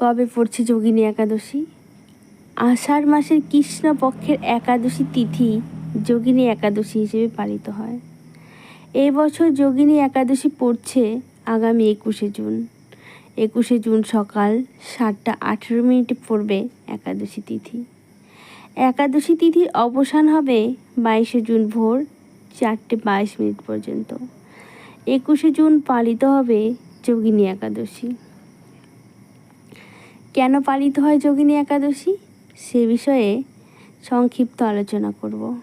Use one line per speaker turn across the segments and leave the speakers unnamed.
কবে পড়ছে যোগিনী একাদশী? আষাঢ় মাসের কৃষ্ণ পক্ষের একাদশী তিথি যোগিনী একাদশী হিসেবে পালিত হয়। এই বছর যোগিনী একাদশী পড়ছে আগামী একুশে জুন। একুশে জুন সকাল সাতটা আঠেরো মিনিটে পড়বে একাদশী তিথি। একাদশী তিথির অবসান হবে বাইশে জুন ভোর চারটে বাইশ মিনিট পর্যন্ত। একুশে জুন পালিত হবে যোগিনী একাদশী। কেন পালিত হয় যোগিনী একাদশী? সে বিষয়ে সংক্ষিপ্ত আলোচনা করব।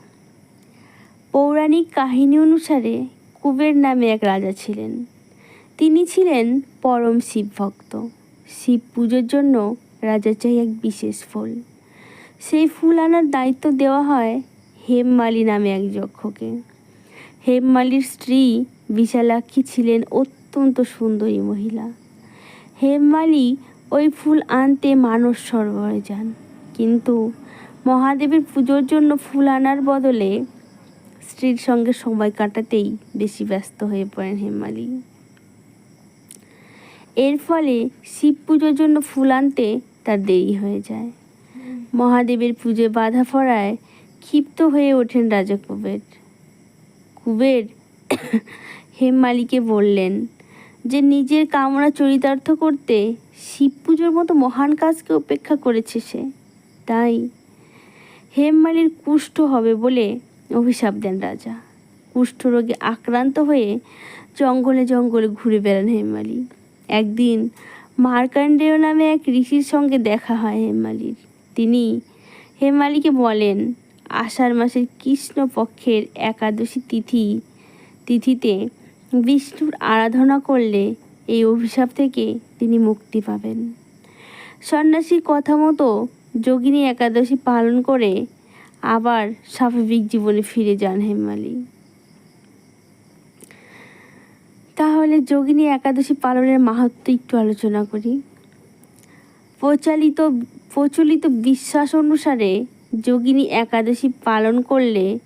পৌরাণিক কাহিনী অনুসারে কুবের নামে এক রাজা ছিলেন। তিনি ছিলেন পরম শিব ভক্ত। শিব পুজোর জন্য রাজা চাই এক বিশেষ ফুল। সেই ফুল আনার দায়িত্ব দেওয়া হয় হেমমালি নামে এক যক্ষকে। হেমমালির স্ত্রী বিশালাক্ষী ছিলেন অত্যন্ত সুন্দরী মহিলা। হেমমালি ওই ফুল আনতে মানস সরোবরে যান। কিন্তু মহাদেবের পুজোর জন্য ফুল আনার বদলে স্ত্রীর সঙ্গে সময় কাটাতেই বেশি ব্যস্ত হয়ে পড়েন হেমমালি এর ফলে শিব পুজোর জন্য ফুল আনতে তার দেরি হয়ে যায়। মহাদেবের পুজোয় বাধা পড়ায় ক্ষিপ্ত হয়ে ওঠেন রাজা কুবের কুবের হেমমালিকে বললেন যে, নিজের কামনা চরিতার্থ করতে শিব পুজোর মতো মহান কাজকে উপেক্ষা করেছে সে। তাই হেমমালির কুষ্ঠ হবে বলে অভিশাপ দেন রাজা। কুষ্ঠরোগে আক্রান্ত হয়ে জঙ্গলে জঙ্গলে ঘুরে বেড়ান হেমমালি। একদিন মার্কাণ্ডেয় নামে এক ঋষির সঙ্গে দেখা হয় হেমমালির। তিনি হেমমালিকে বলেন, আষাঢ় মাসের কৃষ্ণ পক্ষের একাদশী তিথি, তিথিতে বিষ্ণুর আরাধনা করলে এই অভিশাপ থেকে তিনি মুক্তি পাবেন। সন্ন্যাসীর কথা মতো যোগিনী একাদশী পালন করে আবার স্বাভাবিক জীবনে ফিরে যান হেমমালি। তাহলে যোগিনী একাদশী পালনের মাহাত্ম একটু আলোচনা করি। প্রচালিত, প্রচলিত বিশ্বাস অনুসারে যোগিনী একাদশী পালন করলে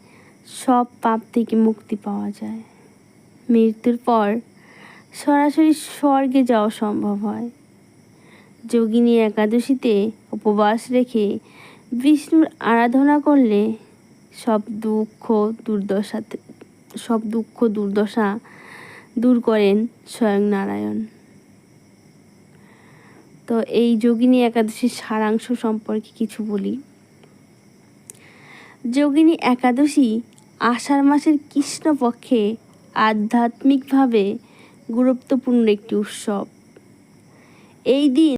সব পাপ থেকে মুক্তি পাওয়া যায়। মৃত্যুর পর সরাসরি স্বর্গে যাওয়া সম্ভব হয়। যোগিনী একাদশীতে উপবাস রেখে বিষ্ণুর আরাধনা করলে সব দুঃখ দুর্দশাতে সব দুঃখ দুর্দশা দূর করেন স্বয়ং নারায়ণ। তো এই যোগিনী একাদশীর সারাংশ সম্পর্কে কিছু বলি। যোগিনী একাদশী আষাঢ় মাসের কৃষ্ণপক্ষে আধ্যাত্মিকভাবে গুরুত্বপূর্ণ একটি উৎসব। এই দিন